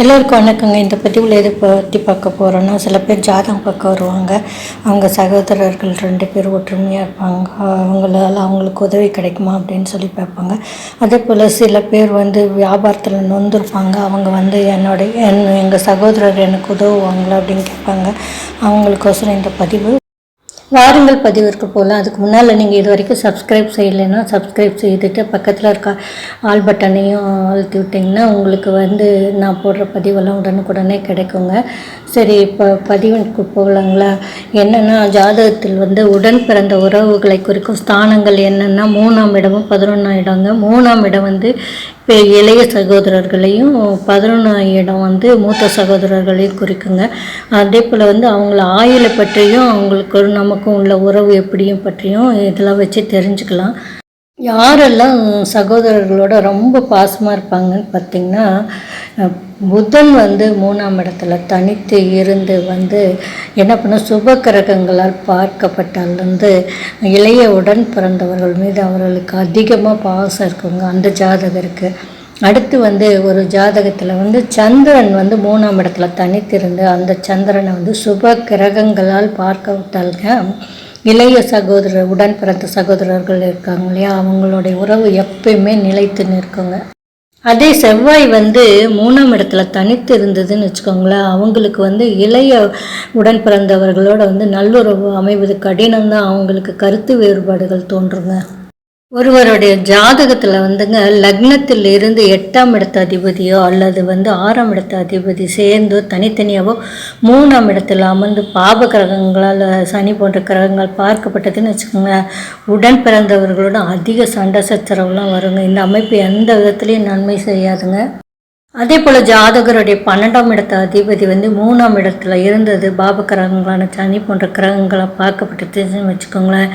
எல்லோருக்கும் வணக்கங்க. இந்த பதிவில் எதை பற்றி பார்க்க போகிறோன்னா சில பேர் ஜாதகம் பார்க்க வருவாங்க. அவங்க சகோதரர்கள் ரெண்டு பேர் ஒற்றுமையாக இருப்பாங்க. அவங்களால அவங்களுக்கு உதவி கிடைக்குமா அப்படின்னு சொல்லி பார்ப்பாங்க. அதே போல் சில பேர் வந்து வியாபாரத்தில் நொந்திருப்பாங்க. அவங்க வந்து என்னோட என் எங்கள் சகோதரர் எனக்கு உதவுவாங்களா அப்படின்னு கேட்பாங்க. அவங்களுக்கோசரம் இந்த பதிவு வாருங்கள் பதிவிற்கு போகலாம் அதுக்கு முன்னால் நீங்கள் இது வரைக்கும் சப்ஸ்கிரைப் செய்யலைன்னா சப்ஸ்கிரைப் செய்துட்டு பக்கத்தில் இருக்க ஆல் பட்டனையும் அழுத்தி விட்டிங்கன்னா உங்களுக்கு வந்து நான் போடுற பதிவெல்லாம் உடனுக்குடனே கிடைக்குங்க. சரி இப்போ பதிவுக்கு போகலாங்களா? என்னென்னா ஜாதகத்தில் வந்து உடன் பிறந்த உறவுகளை குறிக்கும் ஸ்தானங்கள் என்னென்னா மூணாம் இடமும் பதினொன்றாம் இடங்க. மூணாம் இடம் வந்து இளைய சகோதரர்களையும் பதினொன்று இடம் வந்து மூத்த சகோதரர்களையும் குறிக்குங்க. அதே போல் வந்து அவங்கள ஆயுளை பற்றியும் அவங்களுக்கு நமக்கும் உள்ள உறவு எப்படியும் பற்றியும் இதெல்லாம் வச்சு தெரிஞ்சுக்கலாம். யாரெல்லாம் சகோதரர்களோட ரொம்ப பாசமாக இருப்பாங்கன்னு பார்த்திங்கன்னா புதன் வந்து மூணாம் இடத்துல தனித்து இருந்து வந்து என்ன பண்ண சுப கிரகங்களால் பார்க்கப்பட்டால் வந்து இளைய உடன் பிறந்தவர்கள் மீது அவர்களுக்கு அதிகமாக பாசம் இருக்குங்க அந்த ஜாதகருக்கு. அடுத்து வந்து ஒரு ஜாதகத்தில் வந்து சந்திரன் வந்து மூணாம் இடத்துல தனித்திருந்து அந்த சந்திரனை வந்து சுப கிரகங்களால் பார்க்கவிட்டாலுங்க இளைய சகோதரர் உடன் பிறந்த சகோதரர்கள் இருக்காங்க இல்லையா? அவங்களுடைய உறவு எப்பயுமே நிலைத்து நிற்குங்க. அதே செவ்வாய் வந்து மூணாம் இடத்துல தனித்து இருந்ததுன்னு வச்சுக்கோங்களேன். அவங்களுக்கு வந்து இளைய உடன் பிறந்தவர்களோட வந்து நல்லுறவு அமைவது கடினம்தான். அவங்களுக்கு கருத்து வேறுபாடுகள் தோன்றுங்க. ஒருவருடைய ஜாதகத்தில் வந்துங்க லக்னத்தில் இருந்து எட்டாம் இடத்து அதிபதியோ அல்லது வந்து ஆறாம் இடத்து அதிபதி சேர்ந்தோ தனித்தனியாவோ மூணாம் இடத்துல அமர்ந்து பாப கிரகங்களால் சனி போன்ற கிரகங்கள் பார்க்கப்பட்டதுன்னு வச்சுக்கோங்க. உடன் பிறந்தவர்களோட அதிக சண்டை சச்சரவுலாம் வருங்க. இந்த அமைப்பு எந்த விதத்துலேயும் நன்மை செய்யாதுங்க. அதே போல் ஜாதகருடைய பன்னெண்டாம் இடத்து அதிபதி வந்து மூணாம் இடத்துல இருந்தது. பாப கிரகங்களான சனி போன்ற கிரகங்களை பார்க்கப்பட்டதுன்னு வச்சுக்கோங்களேன்.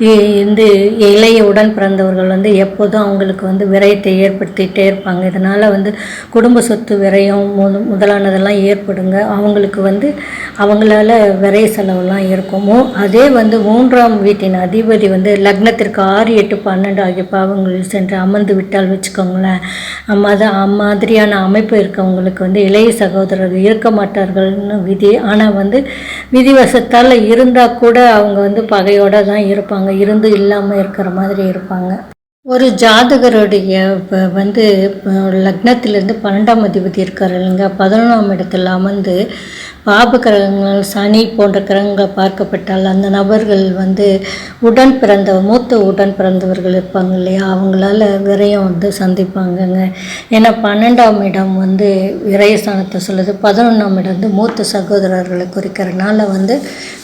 இ- இந்த இளைய உடன் பிறந்தவர்கள் வந்து எப்போதும் அவங்களுக்கு வந்து விரயத்தை ஏற்படுத்திகிட்டே இருப்பாங்க. இதனால் வந்து குடும்ப சொத்து விரயம் முதலானதெல்லாம் ஏற்படுங்க. அவங்களுக்கு வந்து அவங்களால விரைய செலவெல்லாம் இருக்குமோ அதே வந்து மூன்றாம் வீட்டின் அதிபதி வந்து லக்னத்திற்கு ஆறு எட்டு பன்னெண்டு ஆகிய பாவங்களில் சென்று அமர்ந்து விட்டால் வச்சுக்கோங்களேன். அம்மாதான் மாதிரியான அமைப்பு இருக்கவங்களுக்கு வந்து இளைய சகோதரர்கள் இருக்க மாட்டார்கள்னு விதி. ஆனால் வந்து விதிவசத்தால் இருந்தால் கூட அவங்க வந்து பகையோடு தான் இருப்பாங்க. இருந்து இல்லாமல் இருக்கிற மாதிரி இருப்பாங்க. ஒரு ஜாதகருடைய இப்போ வந்து லக்னத்திலேருந்து பன்னெண்டாம் அதிபதி இருக்கார் இல்லைங்க. பதினொன்றாம் இடத்துல அமர்ந்து பாப கிரகங்கள் சனி போன்ற கிரகங்கள் பார்க்கப்பட்டால் அந்த நபர்கள் வந்து உடன் பிறந்த மூத்த உடன் பிறந்தவர்கள் இருப்பாங்க இல்லையா? அவங்களால விரயம் வந்து சந்திப்பாங்கங்க. ஏன்னா பன்னெண்டாம் இடம் வந்து விரயஸ்தானத்தை சொல்லுது. பதினொன்றாம் இடம் வந்து மூத்த சகோதரர்களை குறிக்கிறனால வந்து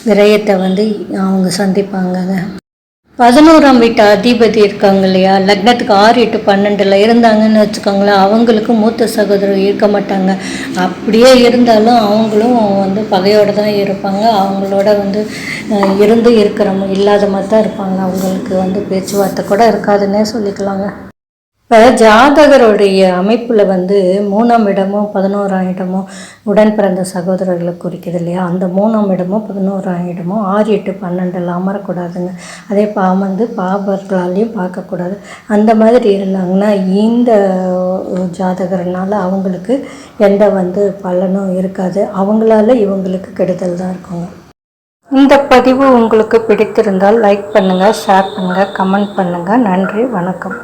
விரயத்தை வந்து அவங்க சந்திப்பாங்கங்க. பதினோராம் வீட்டு அதிபதி இருக்காங்க இல்லையா? லக்னத்துக்கு ஆறு எட்டு பன்னெண்டில் இருந்தாங்கன்னு வச்சுக்கோங்களேன் அவங்களுக்கும் மூத்த சகோதரர் இருக்க மாட்டாங்க. அப்படியே இருந்தாலும் அவங்களும் வந்து பகையோடு தான் இருப்பாங்க. அவங்களோட வந்து இருந்து இருக்கிறவங்க இல்லாத மாதிரி தான் இருப்பாங்க. அவங்களுக்கு வந்து பேச்சுவார்த்தை கூட இருக்காதுன்னே சொல்லிக்கலாங்க. இப்போ ஜாதகருடைய அமைப்பில் வந்து மூணாம் இடமும் பதினோராம் இடமும் உடன் பிறந்த சகோதரர்களை குறிக்குது இல்லையா? அந்த மூணாம் இடமும் பதினோராம் இடமும் ஆறு எட்டு பன்னெண்டில் அமரக்கூடாதுங்க. அதே பா வந்து பாபர்களாலையும் பார்க்கக்கூடாது. அந்த மாதிரி இருந்தாங்கன்னா இந்த ஜாதகர்னால அவங்களுக்கு எந்த வந்து பலனும் இருக்காது. அவங்களால இவங்களுக்கு கெடுதல் தான் இருக்குங்க. இந்த பதிவு உங்களுக்கு பிடித்திருந்தால் லைக் பண்ணுங்கள் ஷேர் பண்ணுங்கள் கமெண்ட் பண்ணுங்கள் நன்றி வணக்கம்.